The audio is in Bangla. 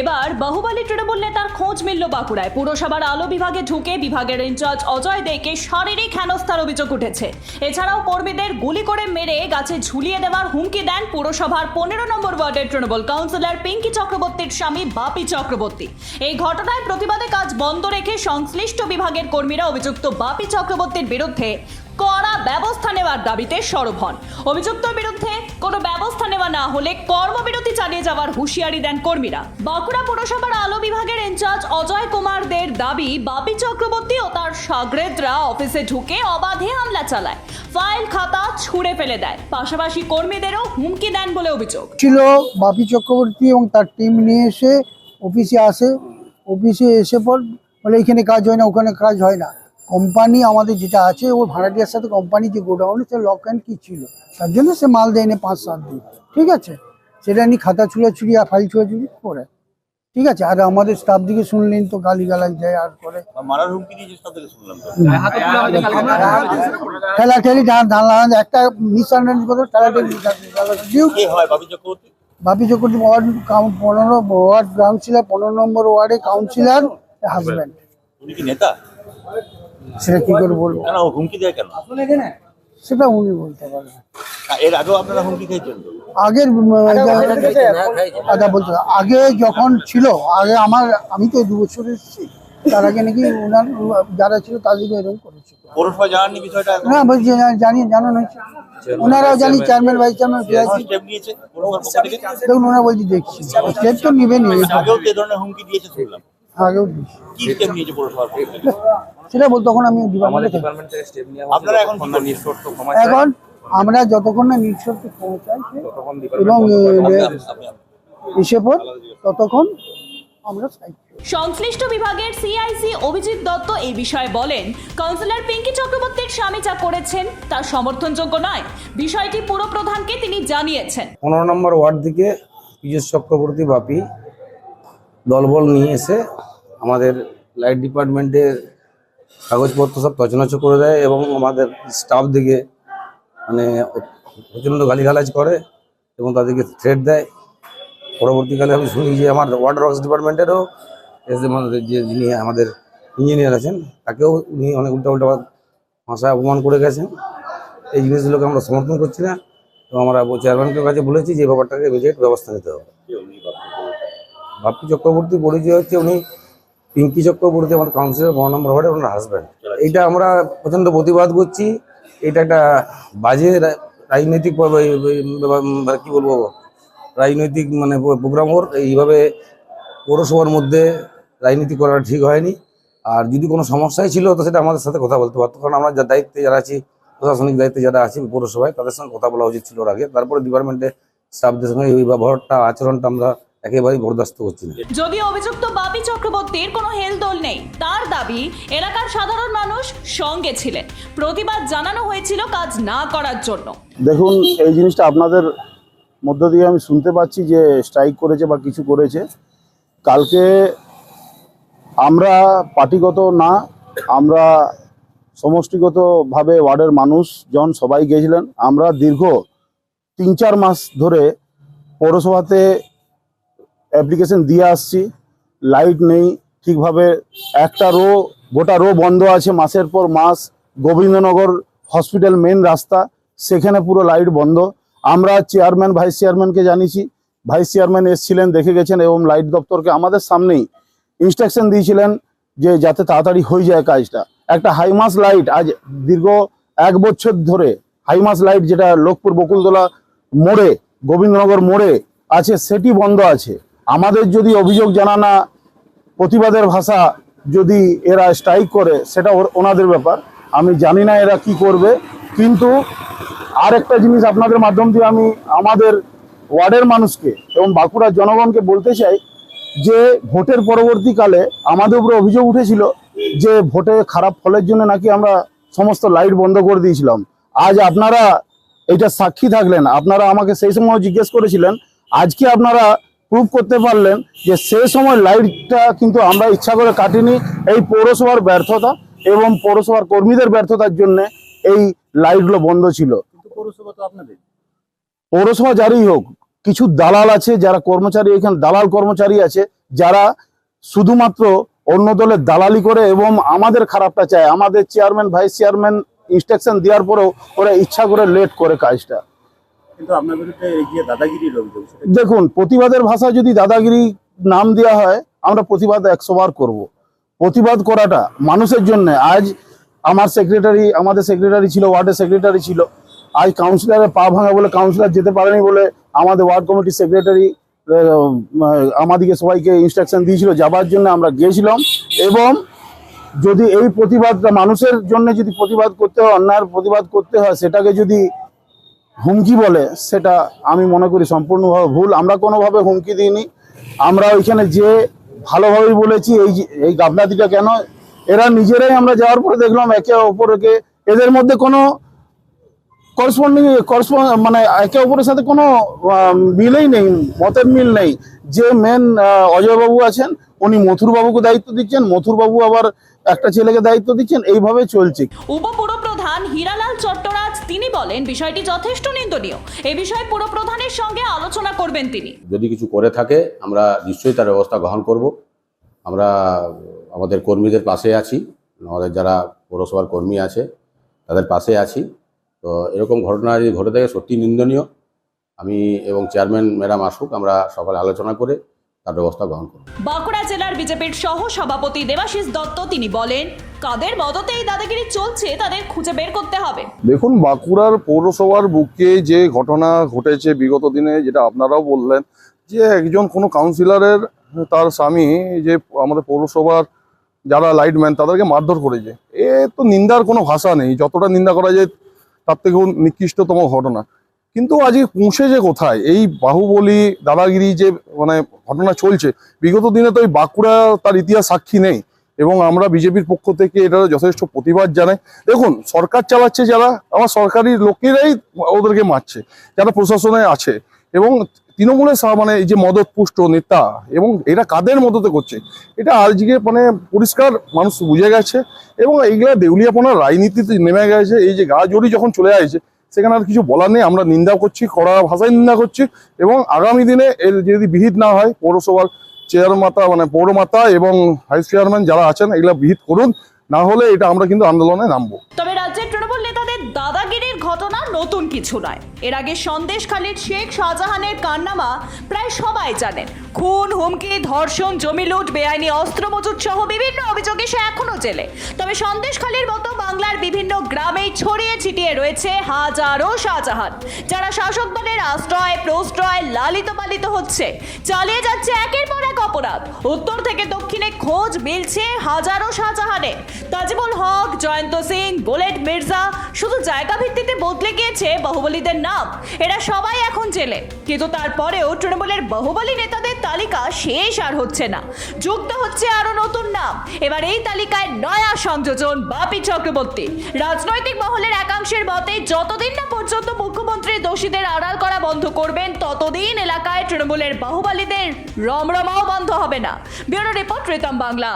এবার বাহুবলী তৃণমূল নেতার খোঁজ মিলল বাঁকুড়ায়। পুরসভার আলো বিভাগে ঢুকে বিভাগের ইনচার্জ অজয় দেকে শারীরিক হেনস্থার অভিযোগ উঠেছে। এছাড়াও কর্মীদের গুলি করে মেরে গাছে ঝুলিয়ে দেওয়ার হুমকি দেন পুরসভার পনেরো নম্বর ওয়ার্ডের তৃণমূল কাউন্সিলর পিঙ্কি চক্রবর্তীর স্বামী বাপি চক্রবর্তী। এই ঘটনায় প্রতিবাদে কাজ বন্ধ রেখে সংশ্লিষ্ট বিভাগের কর্মীরা অভিযুক্ত বাপি চক্রবর্তীর বিরুদ্ধে কড়া ব্যবস্থা নেওয়ার দাবিতে সরব হন। অভিযুক্তর বিরুদ্ধে কোনো ব্যবস্থা নেওয়া না হলে কর্মবিরতি চালিয়ে যাওয়ার হুঁশিয়ারি দেন কর্মীরা। বাঁকুড়া পুরসভার আলো বিভাগের ইনচার্জ অজয় কুমারদের দাবি, বাপি চক্রবর্তী ও তার সাগরেদরা অফিসে ঢুকে অবাধে হামলা চালায়। ফাইল, খাতা ছুঁড়ে ফেলে দেয়। পাশাপাশি কর্মীদেরও হুমকি দেন বলে অভিযোগ। ছিল বাপি চক্রবর্তী এবং তার টিম নিয়ে এসে অফিসে আসে। অফিসে এসে পর বলে, এখানে কাজ হয় না, ওখানে কাজ হয় না। কোম্পানি আমাদের যেটা আছে ও ভাড়াটিয়ার সাথে কোম্পানি যে গোডাউনে সে লক অ্যান্ড কি ছিল। তার জন্য সে মাল দেয়নি পাঁচ সাত দিন। ঠিক আছে? সেটা নিয়ে খাতা ছুড়াছুড়ি আর ফাইল ছুড়াছুড়ি করে। ঠিক আছে? আর আমাদের স্টাফ দিকে শুনলেন তো গালি গালাজ দেয় আর করে। তো। ঠেলা ঠেলি একটা মিসআন্ডারস্ট্যান্ডিং করে ঠেলা ঠেলি কে হয় বাবি চক্রবর্তী? বাপি চক্রবর্তী ওয়ার্ড পনেরো ওয়ার্ড কাউন্সিলর পনেরো নম্বর ওয়ার্ডে কাউন্সিলর হাজব্যান্ড নেতা? সেটা কি করে বলব? কেন হুমকি দেয় কেন? সেটা উনি বলতে পারবেন এর আগেও আপনারা হুমকি খেয়েছেন আগের উম, আচ্ছা বলতে আগে যখন ছিল আগে আমার আমি তো দু বছর এসেছি তার আগে নাকি ওনার যারা ছিল তাদেরকে এরকম করেছিল পৌরসভা জানাননি বিষয়টা? না বলছি জানি জানানো হয়েছে। ওনারাও জানি চেয়ারম্যান ভাইস চেয়ারম্যান কোনো স্টেপ নিয়েছে পৌরসভার পক্ষ থেকে? দেখুন ওনারা বলছি দেখছি। স্টেপ তো নেবেনি আগেও হুমকি দিয়েছে শুনলাম। আগেও কি? স্টেপ নিয়েছে পৌরসভার সেটা বলতে তখন আমি ডিপার্টমেন্টে ডিপার্টমেন্ট থেকে স্টেপ নেওয়া আপনারা এখন কি নিঃশর্ত ক্ষমা এখন আমরা যতক্ষণ না নিঃশর্ত এবং ততক্ষণ আমরা সংশ্লিষ্ট বিভাগের সিআইসি অভিজিৎ দত্ত এই বিষয়ে বলেন কাউন্সিলর পিঙ্কি চক্রবর্তীর স্বামী যা করেছেন তা সমর্থনযোগ্য নয়। বিষয়টি পুরো প্রধানকে তিনি জানিয়েছেন। পনেরো নম্বর ওয়ার্ড থেকে পীযুষ চক্রবর্তী বাপি দলবল নিয়ে এসে আমাদের লাইট ডিপার্টমেন্টের কাগজপত্র সব তছনছ করে দেয় এবং আমাদের স্টাফ দিকে মানে প্রচণ্ড গালিগালাজ করে এবং তাদেরকে থ্রেট দেয়। পরবর্তীকালে আমি শুনি যে আমার ওয়ার্ড ওয়ার্কস ডিপার্টমেন্টেরও আমাদের যে যিনি আমাদের ইঞ্জিনিয়ার আছেন, তাকেও উনি অনেক উল্টা উল্টা ভাষায় অপমান করে গেছেন। এই জিনিসগুলোকে আমরা সমর্থন করছি না। এবং আমরা চেয়ারম্যানকে কাছে বলেছি যে ব্যাপারটাকে ইমিডিয়েট ব্যবস্থা নিতে হবে কে উনি বাবি চক্রবর্তী? বাপ্পি চক্রবর্তী পরিচয় হচ্ছে, উনি পিঙ্কি চক্রবর্তী, আমার কাউন্সিলর বড় নম্বর ওয়ার্ডের ওনার হাজব্যান্ড এইটা আমরা প্রচণ্ড প্রতিবাদ করছি। এটা একটা বাজে রাজনৈতিক কি বলব? রাজনৈতিক মানে প্রোগ্রাম ওর এইভাবে পৌরসভার মধ্যে রাজনীতি করা ঠিক হয়নি। আর যদি কোনো সমস্যাই ছিল, তো সেটা আমাদের সাথে কথা বলতে পারতো। কারণ আমরা যার দায়িত্বে যারা আছি, প্রশাসনিক দায়িত্বে যারা আছি পৌরসভায়, তাদের সঙ্গে কথা বলা উচিত ছিল ওর আগে। তারপরে ডিপার্টমেন্টে স্টাফদের সঙ্গে এই ব্যবহারটা, আচরণটা আমরা একেবারেই বরদাস্ত করছি না। যদিও অভিযুক্ত বাপি চক্রবর্তীর কোনো হেলদোল নেই তার দাবি এলাকার সাধারণ মানুষ সঙ্গে ছিলেন। প্রতিবাদ জানানো হয়েছিল কাজ না করার জন্য। দেখুন এই জিনিসটা আপনাদের মধ্য দিয়ে আমি শুনতে পাচ্ছি যে স্ট্রাইক করেছে বা কিছু করেছে। কালকে আমরা পার্টিগত না আমরা সমষ্টিগতভাবে ওয়ার্ডের মানুষ জন সবাই গিয়েছিলেন আমরা দীর্ঘ তিন চার মাস ধরে পৌরসভাতে অ্যাপ্লিকেশন দিয়ে আসছি। লাইট নেই, ঠিকভাবে একটা রো গোটা রো বন্ধ আছে। মাসের পর মাস গোবিন্দনগর হসপিটাল মেন রাস্তা, সেখানে পুরো লাইট বন্ধ। আমরা চেয়ারম্যান ভাইস চেয়ারম্যানকে জানিয়েছি। ভাইস চেয়ারম্যান এসেছিলেন, দেখে গেছেন এবং লাইট দপ্তরকে আমাদের সামনেই ইনস্ট্রাকশন দিয়েছিলেন যে যাতে তাড়াতাড়ি হয়ে যায় কাজটা। একটা হাইমাস লাইট আজ দীর্ঘ এক বছর ধরে হাইমাস লাইট যেটা লোকপুর বকুলতলা মোড়ে, গোবিন্দনগর মোড়ে আছে, সেটি বন্ধ আছে। আমাদের যদি অভিযোগ জানানা, প্রতিবাদের ভাষা যদি এরা স্ট্রাইক করে, সেটা ওনাদের ব্যাপার। আমি জানি না এরা কি করবে। কিন্তু আরেকটা জিনিস আপনাদের মাধ্যম দিয়ে আমি আমাদের ওয়ার্ডের মানুষকে এবং বাঁকুড়ার জনগণকে বলতে চাই যে, ভোটের পরবর্তীকালে আমাদের উপরে অভিযোগ উঠেছিল যে, ভোটে খারাপ ফলের জন্য নাকি আমরা সমস্ত লাইট বন্ধ করে দিয়েছিলাম। আজ আপনারা এটা সাক্ষী থাকলেন। আপনারা আমাকে সেই সময় জিজ্ঞেস করেছিলেন, আজকে আপনারা প্রুভ করতে পারলেন যে সে সময় লাইটটা কিন্তু আমরা ইচ্ছা করে কাটিনি এই পৌরসভার ব্যর্থতা এবং পৌরসভার কর্মীদের ব্যর্থতার জন্য এই লাইটগুলো বন্ধ ছিল। কিন্তু পৌরসভা তো আপনাদের। পৌরসভা জারি হোক কিছু দালাল আছে যারা কর্মচারী এখানে দালাল কর্মচারী আছে যারা শুধুমাত্র অন্য দলের দালালি করে এবং আমাদের খারাপটা চায়। আমাদের চেয়ারম্যান ভাইস চেয়ারম্যান ইনস্ট্রাকশন দেওয়ার পরেও ওরা ইচ্ছা করে লেট করে কাজটা। দেখুন, প্রতিবাদের ভাষা যদি দাদাগিরি নাম দেওয়া হয়, আমরা প্রতিবাদ একশো বার করব। প্রতিবাদ করাটা মানুষের জন্য। আজ আমার সেক্রেটারি আমাদের সেক্রেটারি ছিল, ওয়ার্ডের সেক্রেটারি ছিল। আজ কাউন্সিলরের পা ভাঙা বলে কাউন্সিলর যেতে পারেনি বলে আমাদের ওয়ার্ড কমিটির সেক্রেটারি আমাদেরকে সবাইকে ইনস্ট্রাকশন দিয়েছিল, যাবার জন্য আমরা গিয়েছিলাম। এবং যদি এই প্রতিবাদটা মানুষের জন্য যদি প্রতিবাদ করতে হয়, অন্যায়ের প্রতিবাদ করতে হয়, সেটাকে যদি হুমকি বলে, সেটা আমি মনে করি সম্পূর্ণভাবে ভুল। আমরা কোনোভাবে হুমকি দিইনি। আমরা ওইখানে যে ভালোভাবেই বলেছি, এই এই গাফলাতিটা কেন? এরা নিজেরাই আমরা যাওয়ার পরে দেখলাম একে অপরকে, এদের মধ্যে কোনো করসপন্ডিং মানে একে অপরের সাথে কোনো মিলেই নেই, মতের মিল নেই। যে মেন অজয়বাবু আছেন, উনি মথুরবাবুকে দায়িত্ব দিচ্ছেন, মথুরবাবু আবার একটা ছেলেকে দায়িত্ব দিচ্ছেন, এইভাবে চলছে। উপপুরপ্রধান হীরালাল চট্টরাজ, তিনি বলেন, বিষয়টি যথেষ্ট নিন্দনীয়। এ বিষয়ে পুরপ্রধানের সঙ্গে আলোচনা করবেন তিনি। যদি কিছু করে থাকে, আমরা নিশ্চয়ই তার ব্যবস্থা গ্রহণ করব। আমরা, আমাদের কর্মীদের পাশে আছি। আমাদের যারা পৌরসভার কর্মী আছে, তাদের পাশে আছি। তো এরকম ঘটনা যদি ঘটে থাকে সত্যি নিন্দনীয়। আমি এবং চেয়ারম্যান ম্যাডাম আসুক, আমরা সকালে আলোচনা করে তার ব্যবস্থা গ্রহণ করব বাঁকুড়া জেলার বিজেপির সহ সভাপতি দেবাশিস দত্ত তিনি বলেন কাদের মদতে এই দাদাগিরি চলছে তাদের খুঁজে বের করতে হবে। দেখুন বাঁকুড়ার পৌরসভার বুকে যে ঘটনা ঘটেছে বিগত দিনে যেটা আপনারাও বললেন যে একজন কোনো কাউন্সিলরের তার স্বামী যে আমাদের পৌরসভার যারা লাইটম্যান তাদেরকে মারধর করেছে। এ তো নিন্দার কোনো ভাষা নেই। যতটা নিন্দা করা যায় তার থেকেও নিকৃষ্টতম ঘটনা। কিন্তু আজকে পৌঁছে যে কোথায়? এই বাহুবলী, দাদাগিরি যে মানে ঘটনা চলছে, বিগত দিনে তো এই বাঁকুড়া তার ইতিহাস সাক্ষী নেই এবং আমরা বিজেপির পক্ষ থেকে এটা যথেষ্ট প্রতিবাদ জানাই। দেখুন, সরকার চালাচ্ছে যারা, আমার সরকারি লোকেরাই ওদেরকে মারছে, যারা প্রশাসনে আছে এবং তৃণমূলের মানে এই যে মদতপুষ্ট নেতা এবং এরা কাদের মদতে করছে? এটা আজকে মানে পরিষ্কার মানুষ বুঝে গেছে এবং এইগুলা দেউলিয়াপনার রাজনীতিতে নেমে গেছে, এই যে গা জড়ি যখন চলে আসছে সেখানে আর কিছু বলার নেই, আমরা নিন্দা করছি, কড়া ভাষায় নিন্দা করছি এবং আগামী দিনে এর যদি বিহিত না হয়, পৌরসভার চেয়ারমাতা মানে পৌরমাতা এবং ভাইস চেয়ারম্যান যারা আছেন, এগুলা বিহিত করুন, না হলে এটা আমরা কিন্তু আন্দোলনে নামবো। তবে রাজ্যের কিছু নয়। এর আগে সন্দেশখালীর শেখ শাহজাহানের কারনামা প্রায় সবাই জানেন। খুন, হুমকি, ধর্ষণ, জমি লুট, বেআইনি অস্ত্র মজুত সহ বিভিন্ন অভিযোগে সে এখনও জেলে। তবে সন্দেশখালীর মতো বাংলার বিভিন্ন গ্রামে ছড়িয়ে ছিটিয়ে রয়েছে হাজারো শাহজাহান, যারা শাসক দলের আশ্রয়, প্রশ্রয়, লালিত পালিত হচ্ছে। চালিয়ে যাচ্ছে একের পর এক অপরাধ। উত্তর থেকে দক্ষিণে খোঁজ মিলছে হাজারো শাহজাহানের। তাজিবুল হক, জয়ন্ত সিং, বুলেট মির্জা, শুধু জায়গা ভিত্তিতে বদলে গিয়েছে বাহুবলীদের নাম। এরা সবাই এখন জেলে। কিন্তু তারপরেও তৃণমূলের বাহুবলী নেতাদের তালিকা শেষ আর হচ্ছে না। যুক্ত হচ্ছে আরও নতুন নাম। এবার এই তালিকায় নয়া সংযোজন বাপি চক্রবর্তী। রাজনৈতিক মহলের একাংশের মতে, যতদিন না পর্যন্ত মুখ্যমন্ত্রী দোষীদের আড়াল করা বন্ধ করবেন, ততদিন এলাকায় তৃণমূলের বাহুবলীদের রমরমাও বন্ধ হবে না। Bureau report Ritam Bangla.